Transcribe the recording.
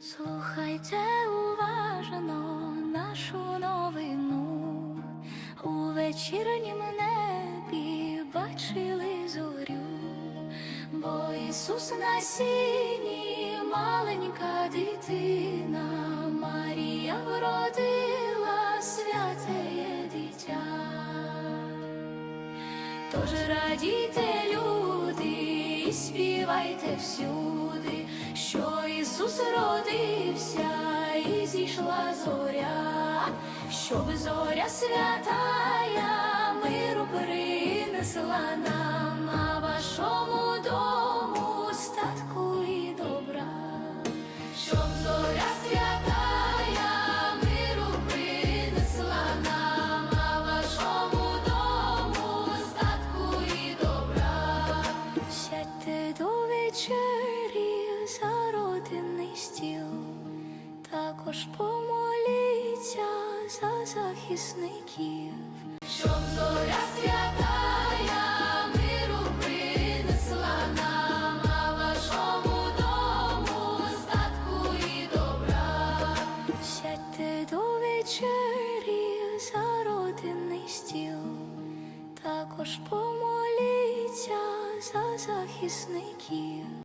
Слухайте уважно нашу новину. У вечірнім небі бачили зорю, бо Ісус на сіні, маленька дитина, Марія вродила святеє дитя. Тож радійте, співайте всюди, що Ісус родився і зійшла зоря, щоб зоря святая миру принесла нам, за родинний стіл, також помоліться за захисників, щоб зоря святая миру принесла нам, а вашому дому статку і добра. Сядьте до вечері за родинний стіл, також помоліться за захисників.